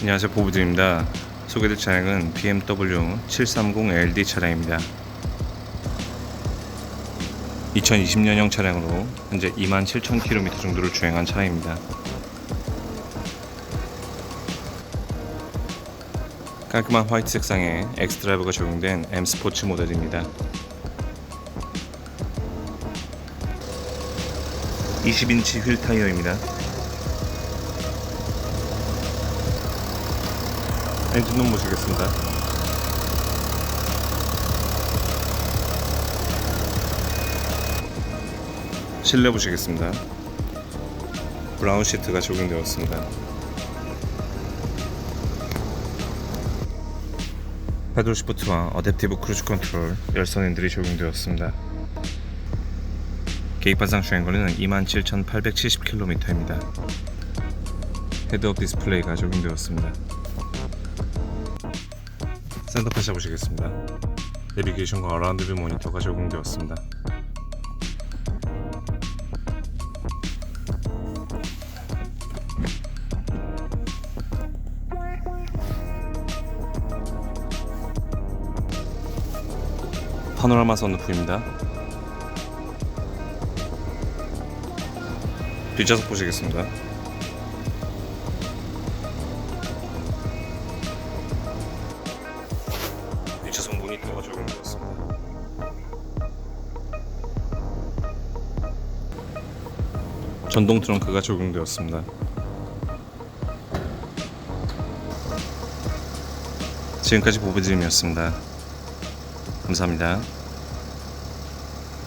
안녕하세요. 보부드입니다. 소개될 차량은 BMW 730LD 차량입니다. 2020년형 차량으로 현재 27,000km 정도를 주행한 차량입니다. 깔끔한 화이트 색상에 엑스드라이브가 적용된 M 스포츠 모델입니다. 20인치 휠 타이어입니다 엔진룸 보시겠습니다. 실내 보시겠습니다. 브라운 시트가 적용되었습니다. 패들 시프트와 어댑티브 크루즈 컨트롤 열선 핸들이 적용되었습니다. 계기판상 주행거리는 27,870km입니다. 헤드업 디스플레이가 적용되었습니다. 센터파샤 보시겠습니다. 내비게이션과 어라운드 뷰 모니터가 적용되었습니다. 파노라마 선루프입니다. 뒷좌석 보시겠습니다. 뒷좌석 모니터가 적용되었습니다. 전동 트렁크가 적용되었습니다. 지금까지 보부드림이었습니다. 감사합니다.